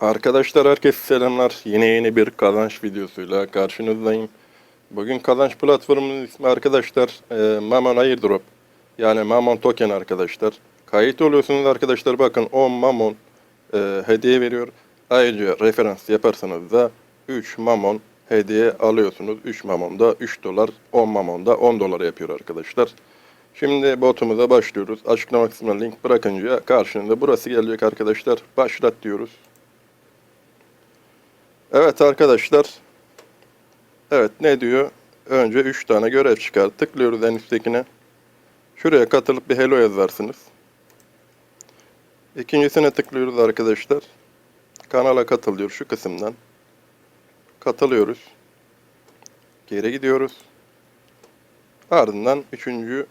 Arkadaşlar herkese selamlar. Yine yeni bir kazanç videosuyla karşınızdayım. Bugün kazanç platformunun ismi arkadaşlar e, Mammon Airdrop. Yani Mammon Token arkadaşlar. Kayıt oluyorsunuz arkadaşlar bakın 10 Mammon e, hediye veriyor. Ayrıca referans yaparsanız da 3 Mammon hediye alıyorsunuz. 3 Mammon da 3 dolar, 10 Mammon da 10 dolar yapıyor arkadaşlar. Şimdi botumuza başlıyoruz. Açıklama kısmına link bırakınca karşınıza burası gelecek arkadaşlar. Başlat diyoruz. Evet arkadaşlar. Evet ne diyor? Önce 3 tane görev çıkar. Tıklıyoruz en üsttekine. Şuraya katılıp bir hello yazarsınız. İkincisine tıklıyoruz arkadaşlar. Kanala katıl şu kısımdan. Katılıyoruz. Geri gidiyoruz. Ardından üçüncü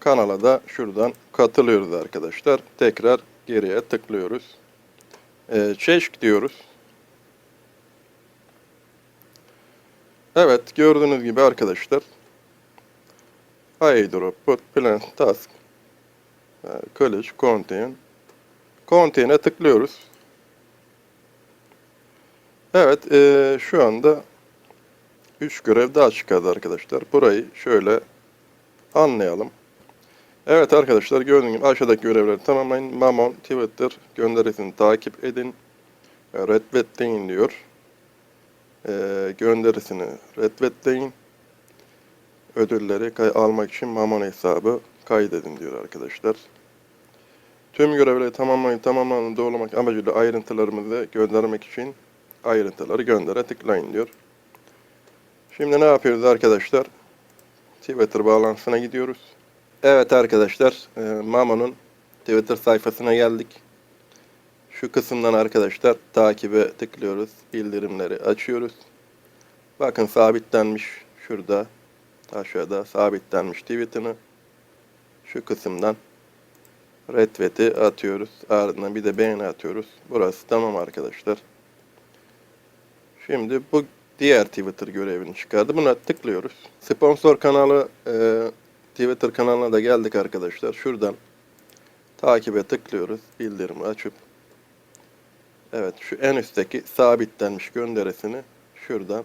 kanala da şuradan katılıyoruz arkadaşlar. Tekrar geriye tıklıyoruz. Ee, çeşk diyoruz. Evet gördüğünüz gibi arkadaşlar airdrop, put, task, e, college, contain. Containe'e tıklıyoruz. Evet e, şu anda 3 görev daha çıkardı arkadaşlar. Burayı şöyle anlayalım. Evet arkadaşlar gördüğünüz gibi aşağıdaki görevleri tamamlayın. Mamon, Twitter gönderisini takip edin. Redvetleyin diyor e, gönderisini redvetleyin. Ödülleri almak için Mamon hesabı kaydedin diyor arkadaşlar. Tüm görevleri tamamlayın tamamlanın doğrulamak amacıyla ayrıntılarımızı göndermek için ayrıntıları göndere tıklayın diyor. Şimdi ne yapıyoruz arkadaşlar? Twitter bağlantısına gidiyoruz. Evet arkadaşlar, e, Mamo'nun Twitter sayfasına geldik. Şu kısımdan arkadaşlar takibe tıklıyoruz. Bildirimleri açıyoruz. Bakın sabitlenmiş şurada aşağıda sabitlenmiş tweetini şu kısımdan retweet'i atıyoruz. Ardından bir de beğeni atıyoruz. Burası tamam arkadaşlar. Şimdi bu diğer Twitter görevini çıkardı. Buna tıklıyoruz. Sponsor kanalı e, Twitter kanalına da geldik arkadaşlar. Şuradan takibe tıklıyoruz. Bildirimi açıp Evet şu en üstteki sabitlenmiş gönderisini şuradan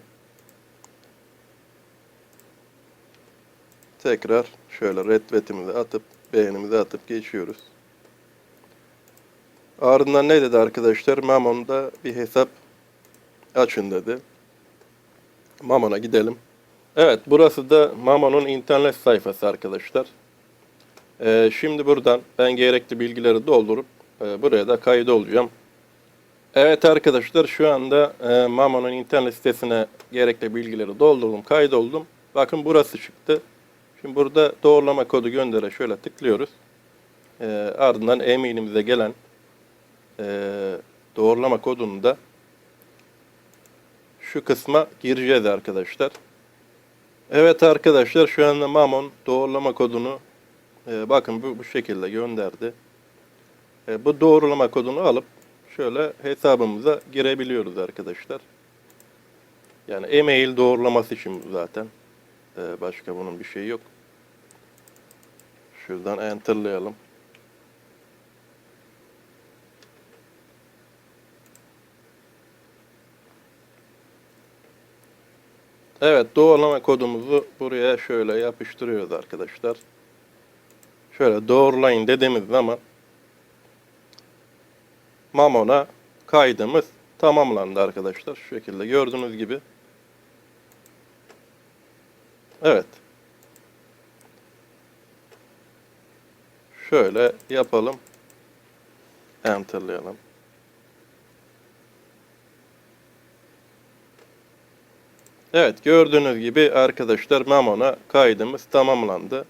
tekrar şöyle retweetimizi atıp beğenimizi atıp geçiyoruz. Ardından ne dedi arkadaşlar? Mamon'da bir hesap açın dedi. Mamon'a gidelim. Evet burası da Mamon'un internet sayfası arkadaşlar. Ee, şimdi buradan ben gerekli bilgileri doldurup e, buraya da kayıt olacağım. Evet arkadaşlar şu anda e, Mamo'nun internet sitesine gerekli bilgileri doldurdum, kaydoldum. Bakın burası çıktı. Şimdi burada doğrulama kodu göndere şöyle tıklıyoruz. E, ardından e-mailimize gelen e, doğrulama kodunu da şu kısma gireceğiz arkadaşlar. Evet arkadaşlar şu anda Mamon doğrulama kodunu e, bakın bu, bu şekilde gönderdi. E, bu doğrulama kodunu alıp şöyle hesabımıza girebiliyoruz arkadaşlar. Yani e-mail doğrulaması için zaten. Ee, başka bunun bir şeyi yok. Şuradan enterlayalım. Evet doğrulama kodumuzu buraya şöyle yapıştırıyoruz arkadaşlar. Şöyle doğrulayın dediğimiz zaman Mamon'a kaydımız tamamlandı arkadaşlar. Şu şekilde gördüğünüz gibi. Evet. Şöyle yapalım. Enterlayalım. Evet gördüğünüz gibi arkadaşlar Mamon'a kaydımız tamamlandı.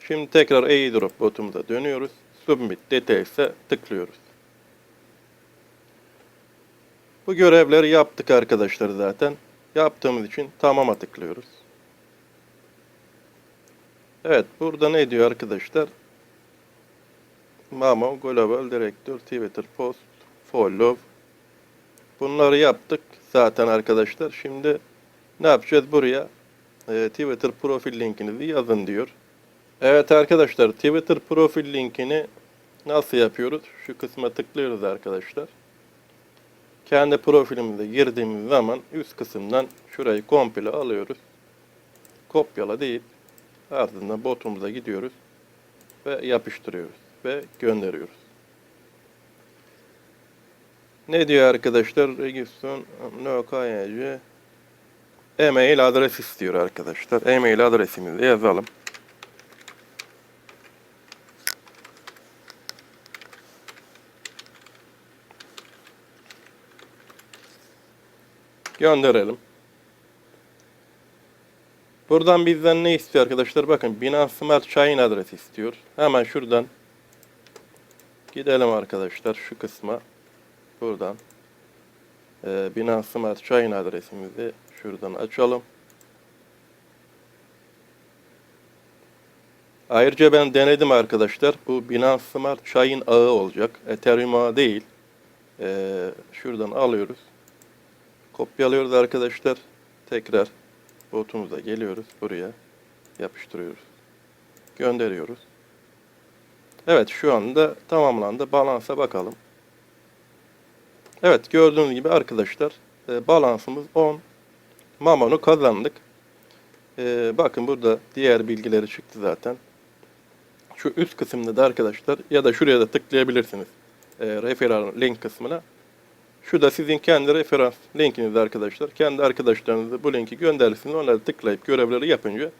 Şimdi tekrar airdrop botumuza dönüyoruz. Submit Details'e tıklıyoruz. Bu görevleri yaptık arkadaşlar zaten. Yaptığımız için tamama tıklıyoruz. Evet burada ne diyor arkadaşlar? Mamo Global Director Twitter Post Follow Bunları yaptık zaten arkadaşlar. Şimdi ne yapacağız buraya? Ee, Twitter profil linkinizi yazın diyor. Evet arkadaşlar Twitter profil linkini nasıl yapıyoruz? Şu kısma tıklıyoruz arkadaşlar. Kendi profilimize girdiğimiz zaman üst kısımdan şurayı komple alıyoruz. Kopyala deyip ardından botumuza gidiyoruz ve yapıştırıyoruz ve gönderiyoruz. Ne diyor arkadaşlar? Registon no KYC e-mail adres istiyor arkadaşlar. E-mail adresimizi yazalım. Gönderelim. Buradan bizden ne istiyor arkadaşlar? Bakın Binance Smart Chain adresi istiyor. Hemen şuradan gidelim arkadaşlar şu kısma. Buradan ee, Binance Smart Chain adresimizi şuradan açalım. Ayrıca ben denedim arkadaşlar. Bu Binance Smart Chain ağı olacak. Ethereum ağı değil. Ee, şuradan alıyoruz. Kopyalıyoruz arkadaşlar. Tekrar botumuza geliyoruz. Buraya yapıştırıyoruz. Gönderiyoruz. Evet şu anda tamamlandı. Balansa bakalım. Evet gördüğünüz gibi arkadaşlar e, balansımız 10. Mamon'u kazandık. E, bakın burada diğer bilgileri çıktı zaten. Şu üst kısımda da arkadaşlar ya da şuraya da tıklayabilirsiniz. E, referral link kısmına. Şu da sizin kendi referans linkiniz arkadaşlar. Kendi arkadaşlarınıza bu linki gönderirsiniz. Onları tıklayıp görevleri yapınca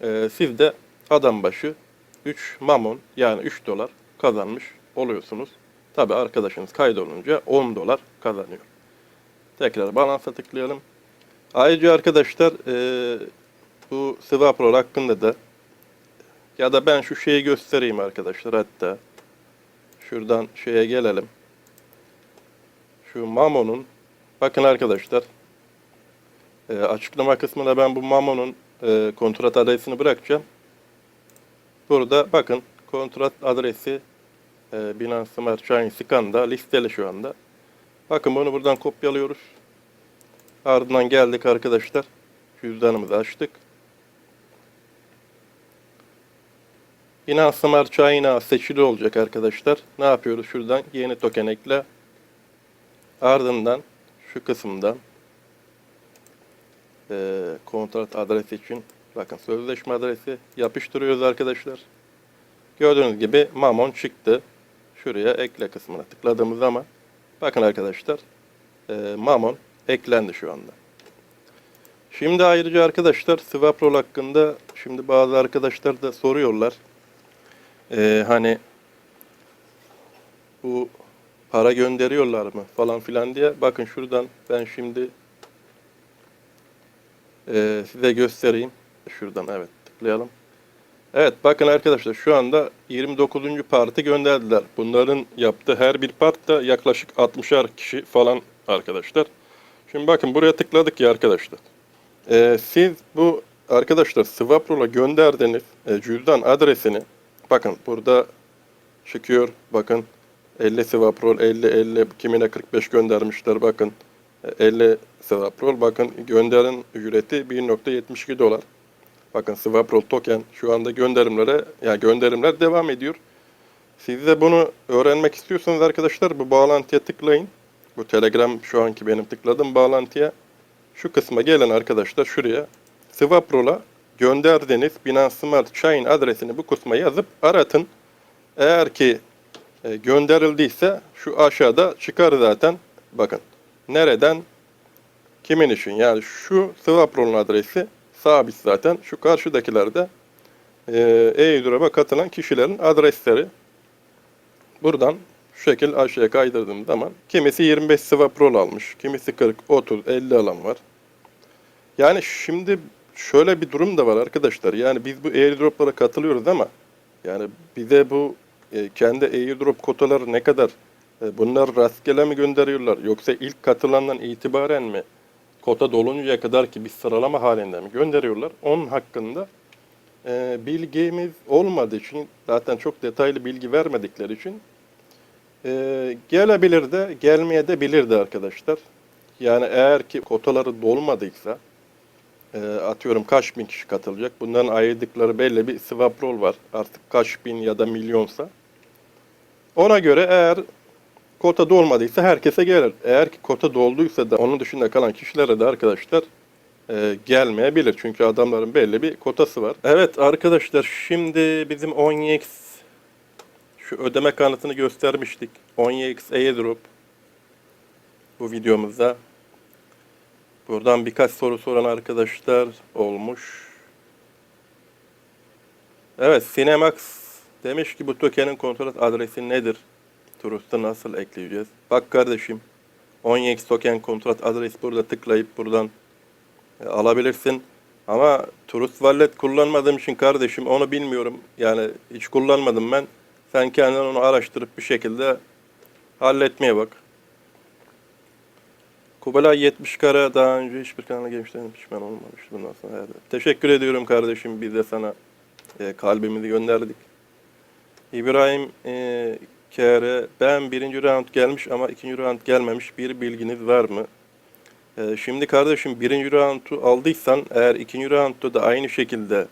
e, siz de adam başı 3 mamon yani 3 dolar kazanmış oluyorsunuz. Tabi arkadaşınız kaydolunca 10 dolar kazanıyor. Tekrar balansa tıklayalım. Ayrıca arkadaşlar e, bu Swapro hakkında da ya da ben şu şeyi göstereyim arkadaşlar hatta. Şuradan şeye gelelim. Şu Mamon'un bakın arkadaşlar e, açıklama kısmına ben bu Mamon'un e, kontrat adresini bırakacağım. Burada bakın kontrat adresi e, Binance Smart Chain Scan'da listeli şu anda. Bakın bunu buradan kopyalıyoruz. Ardından geldik arkadaşlar. Cüzdanımızı açtık. Binance Smart Chain'a seçili olacak arkadaşlar. Ne yapıyoruz? Şuradan yeni token ekle. Ardından şu kısımdan e, kontrat adresi için bakın sözleşme adresi yapıştırıyoruz arkadaşlar. Gördüğünüz gibi Mamon çıktı. Şuraya ekle kısmına tıkladığımız zaman bakın arkadaşlar e, Mamon eklendi şu anda. Şimdi ayrıca arkadaşlar Swaprol hakkında şimdi bazı arkadaşlar da soruyorlar. E, hani bu para gönderiyorlar mı falan filan diye. Bakın şuradan ben şimdi e, size göstereyim. Şuradan evet tıklayalım. Evet bakın arkadaşlar şu anda 29. parti gönderdiler. Bunların yaptığı her bir part da yaklaşık 60'ar kişi falan arkadaşlar. Şimdi bakın buraya tıkladık ya arkadaşlar. Ee, siz bu arkadaşlar Swapro'la gönderdiğiniz e, cüzdan adresini bakın burada çıkıyor bakın 50 Swaprol 50 50 kimine 45 göndermişler bakın E, 50 Swaprol bakın gönderin ücreti 1.72 dolar. Bakın Swaprol token şu anda gönderimlere yani gönderimler devam ediyor. Siz de bunu öğrenmek istiyorsanız arkadaşlar bu bağlantıya tıklayın. Bu Telegram şu anki benim tıkladığım bağlantıya. Şu kısma gelin arkadaşlar şuraya. Swaprol'a gönderdiğiniz Binance Smart Chain adresini bu kısma yazıp aratın. Eğer ki e, gönderildiyse şu aşağıda çıkar zaten. Bakın nereden kimin için yani şu Swaprol'un adresi sabit zaten. Şu karşıdakilerde e, e-Drop'a katılan kişilerin adresleri. Buradan şu şekil aşağıya kaydırdığım zaman kimisi 25 Swaprol almış, kimisi 40, 30, 50 alan var. Yani şimdi şöyle bir durum da var arkadaşlar. Yani biz bu airdroplara katılıyoruz ama yani bize bu e, kendi airdrop kotaları ne kadar e, bunlar rastgele mi gönderiyorlar yoksa ilk katılandan itibaren mi kota doluncaya kadar ki bir sıralama halinde mi gönderiyorlar? Onun hakkında e, bilgimiz olmadığı için zaten çok detaylı bilgi vermedikleri için e, gelebilir de gelmeye de bilirdi arkadaşlar. Yani eğer ki kotaları dolmadıysa atıyorum kaç bin kişi katılacak. Bunların ayırdıkları belli bir swap roll var. Artık kaç bin ya da milyonsa. Ona göre eğer kota dolmadıysa herkese gelir. Eğer ki kota dolduysa da onun dışında kalan kişilere de arkadaşlar e, gelmeyebilir. Çünkü adamların belli bir kotası var. Evet arkadaşlar şimdi bizim 10x şu ödeme kanıtını göstermiştik. 10x airdrop bu videomuzda. Buradan birkaç soru soran arkadaşlar olmuş. Evet Cinemax demiş ki bu tokenin kontrol adresi nedir? Trust'a nasıl ekleyeceğiz? Bak kardeşim 10x token kontrat adresi burada tıklayıp buradan e, alabilirsin. Ama Trust Wallet kullanmadığım için kardeşim onu bilmiyorum. Yani hiç kullanmadım ben. Sen kendin onu araştırıp bir şekilde halletmeye bak. Kubalay 70 kara daha önce hiçbir kanala gelmişlerim pişman olmamış bundan sonra. Evet. Teşekkür ediyorum kardeşim biz de sana e, kalbimizi gönderdik. İbrahim e, KR ben birinci round gelmiş ama ikinci round gelmemiş bir bilginiz var mı? E, şimdi kardeşim birinci roundu aldıysan eğer ikinci roundda da aynı şekilde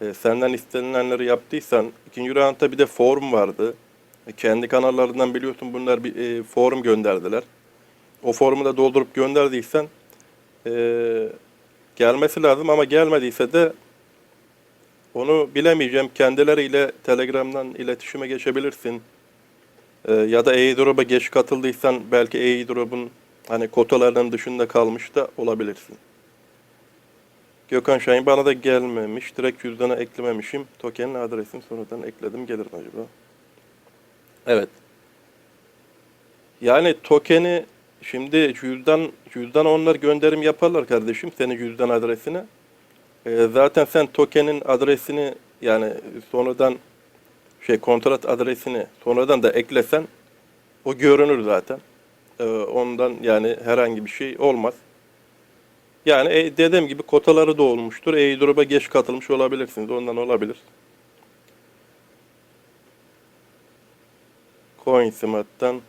e, senden istenilenleri yaptıysan ikinci roundda bir de forum vardı. E, kendi kanallarından biliyorsun bunlar bir e, forum gönderdiler. O formu da doldurup gönderdiysen e, gelmesi lazım ama gelmediyse de onu bilemeyeceğim. Kendileriyle Telegram'dan iletişime geçebilirsin. Ee, ya da airdrop'a geç katıldıysan belki airdrop'un hani kotalarının dışında kalmış da olabilirsin. Gökhan Şahin bana da gelmemiş. Direkt cüzdana eklememişim. Token'in adresini sonradan ekledim. Gelir mi acaba? Evet. Yani token'i şimdi cüzdan cüzdan onlar gönderim yaparlar kardeşim senin cüzdan adresine. Ee, zaten sen token'in adresini yani sonradan şey kontrat adresini sonradan da eklesen o görünür zaten. Ee, ondan yani herhangi bir şey olmaz. Yani e, dediğim gibi kotaları da olmuştur. Airdrop'a geç katılmış olabilirsiniz. Ondan olabilir. Coinsmart'tan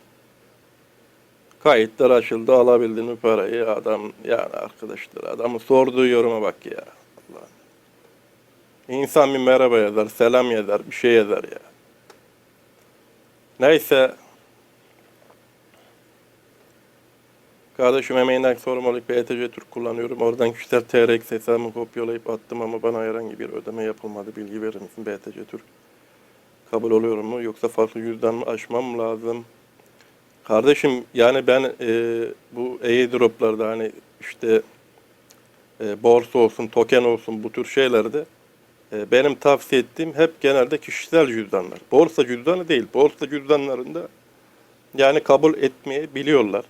kayıtlar açıldı alabildin mi parayı adam yani arkadaşlar adamın sorduğu yoruma bak ya. İnsan bir merhaba yazar, selam yazar, bir şey yazar ya. Neyse. Kardeşim emeğinden sorumluluk BTC Türk kullanıyorum. Oradan kişisel TRX hesabımı kopyalayıp attım ama bana herhangi bir ödeme yapılmadı. Bilgi verir misin BTC Türk? Kabul oluyor mu? Yoksa farklı yüzden mi açmam lazım? Kardeşim yani ben e, bu airdroplarda hani işte e, borsa olsun, token olsun bu tür şeylerde e, benim tavsiye ettiğim hep genelde kişisel cüzdanlar. Borsa cüzdanı değil. Borsa cüzdanlarında yani kabul etmeyi biliyorlar.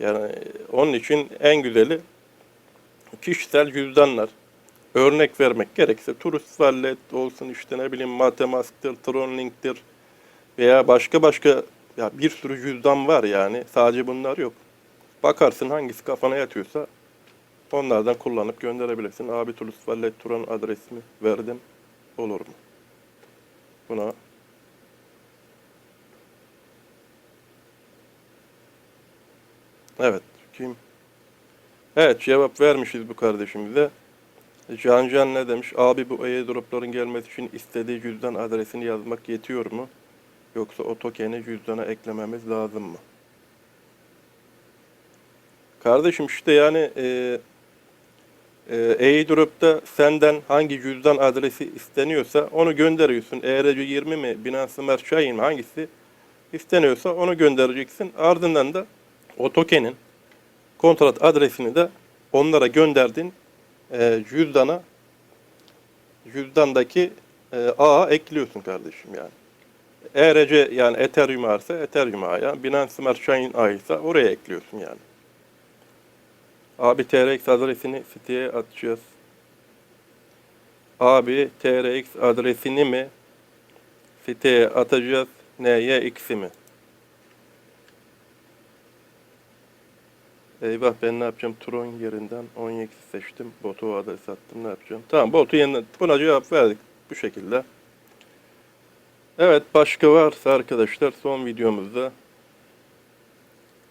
Yani onun için en güzeli kişisel cüzdanlar. Örnek vermek gerekirse Turist Wallet olsun işte ne bileyim Metamask'tır, Tronlink'tir veya başka başka ya bir sürü cüzdan var yani. Sadece bunlar yok. Bakarsın hangisi kafana yatıyorsa onlardan kullanıp gönderebilirsin. Abi Tulus Wallet Turan adresimi verdim. Olur mu? Buna Evet. Kim? Evet cevap vermişiz bu kardeşimize. Can Can ne demiş? Abi bu airdropların gelmesi için istediği cüzdan adresini yazmak yetiyor mu? Yoksa o tokeni cüzdana eklememiz lazım mı? Kardeşim işte yani e, e, airdrop'ta senden hangi cüzdan adresi isteniyorsa onu gönderiyorsun. ERC20 mi, Binance Smart Chain mi hangisi isteniyorsa onu göndereceksin. Ardından da o tokenin kontrat adresini de onlara gönderdin e, cüzdana cüzdandaki e, ağa ekliyorsun kardeşim yani. ERC yani Ethereum varsa Ethereum ağaya, Binance Smart Chain ağıysa oraya ekliyorsun yani. Abi TRX adresini siteye atacağız. Abi TRX adresini mi siteye atacağız? Neye X'i mi? Eyvah ben ne yapacağım? Tron yerinden 10x seçtim. Botu adres attım. Ne yapacağım? Tamam botu yeniden buna cevap verdik bu şekilde. Evet başka varsa arkadaşlar son videomuzda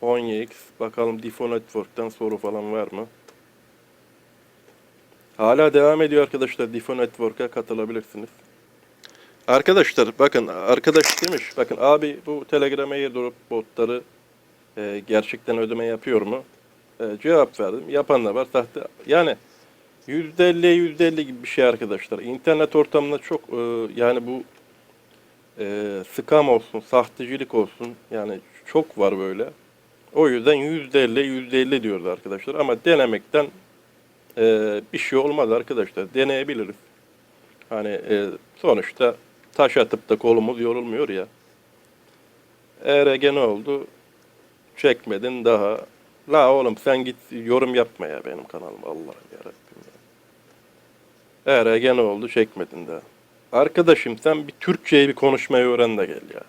10x bakalım Difo Network'ten soru falan var mı? Hala devam ediyor arkadaşlar. Difo Network'a katılabilirsiniz. Arkadaşlar bakın arkadaş demiş bakın abi bu Telegram airdrop botları e, gerçekten ödeme yapıyor mu? E, cevap verdim. Yapan da var. Sahte. Yani %50'ye %50 gibi bir şey arkadaşlar. İnternet ortamında çok e, yani bu e, scam olsun, sahtecilik olsun yani çok var böyle. O yüzden %50 %50 diyoruz arkadaşlar ama denemekten e, bir şey olmaz arkadaşlar. Deneyebiliriz. Hani e, sonuçta taş atıp da kolumuz yorulmuyor ya. ERG ne oldu? Çekmedin daha. La oğlum sen git yorum yapma ya benim kanalıma Allah'ım yarabbim ya. ERG ne oldu? Çekmedin daha. Arkadaşım sen bir Türkçeyi bir konuşmayı öğren de gel ya.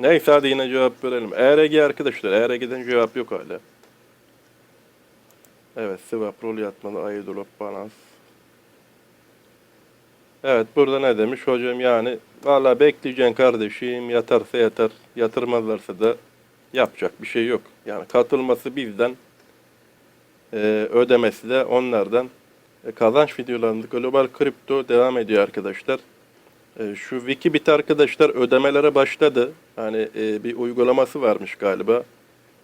Neyse hadi yine cevap verelim. ERG arkadaşlar. ERG'den cevap yok hala. Evet, Swap rol yatmalı, Ayıdolop balans. Evet, burada ne demiş hocam yani valla bekleyeceksin kardeşim yatarsa yatar, yatırmazlarsa da yapacak bir şey yok. Yani katılması bizden, e, ödemesi de onlardan. E, kazanç videolarında global kripto devam ediyor arkadaşlar. E, şu Wikibit arkadaşlar ödemelere başladı. Hani e, bir uygulaması varmış galiba.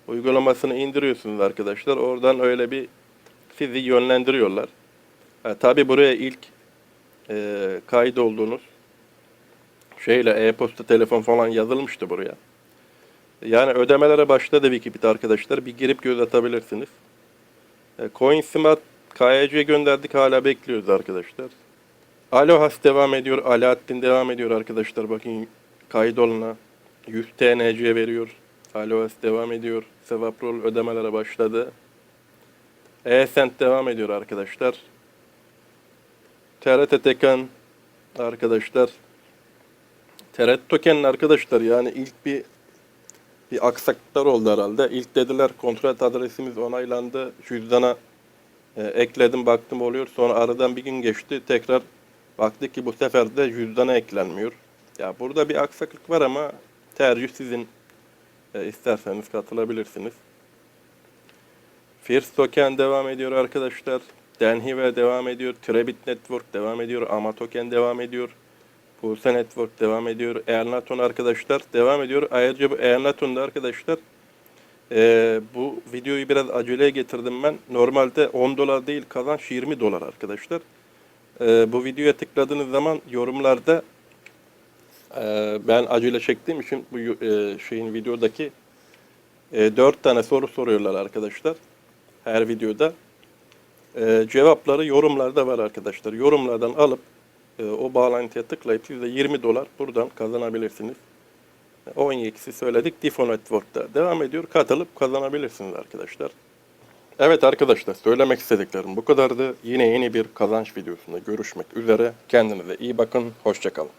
Uygulamasını indiriyorsunuz arkadaşlar. Oradan öyle bir sizi yönlendiriyorlar. Ha, tabii buraya ilk e, kaydolduğunuz şeyle e-posta, telefon falan yazılmıştı buraya. Yani ödemelere başladı Wikibit arkadaşlar. Bir girip göz atabilirsiniz. E, CoinSmart KYC gönderdik hala bekliyoruz arkadaşlar. Alohas devam ediyor. Alaaddin devam ediyor arkadaşlar. Bakın kaydoluna 100 TNC veriyor. Alohas devam ediyor. Sevaprol ödemelere başladı. E-Cent devam ediyor arkadaşlar. TRT Tekan arkadaşlar. TRT Token'in arkadaşlar yani ilk bir bir aksaklıklar oldu herhalde. İlk dediler kontrat adresimiz onaylandı. Cüzdana e, ekledim baktım oluyor. Sonra aradan bir gün geçti. Tekrar baktık ki bu sefer de cüzdana eklenmiyor. Ya burada bir aksaklık var ama tercih sizin. E, isterseniz katılabilirsiniz. First Token devam ediyor arkadaşlar. Denhive devam ediyor. Trebit Network devam ediyor. Ama Token devam ediyor. Pulse Network devam ediyor. Ernaton arkadaşlar devam ediyor. Ayrıca bu Ernaton'da arkadaşlar eee, bu videoyu biraz aceleye getirdim ben. Normalde 10 dolar değil kazanç 20 dolar arkadaşlar. Eee, bu videoya tıkladığınız zaman yorumlarda eee, ben acele çektiğim için bu eee, şeyin videodaki e, 4 tane soru soruyorlar arkadaşlar. Her videoda. E, cevapları yorumlarda var arkadaşlar. Yorumlardan alıp e, o bağlantıya tıklayıp siz de 20 dolar buradan kazanabilirsiniz. 17'si söyledik. Difo Network'ta devam ediyor. Katılıp kazanabilirsiniz arkadaşlar. Evet arkadaşlar söylemek istediklerim bu kadardı. Yine yeni bir kazanç videosunda görüşmek üzere. Kendinize iyi bakın. Hoşçakalın.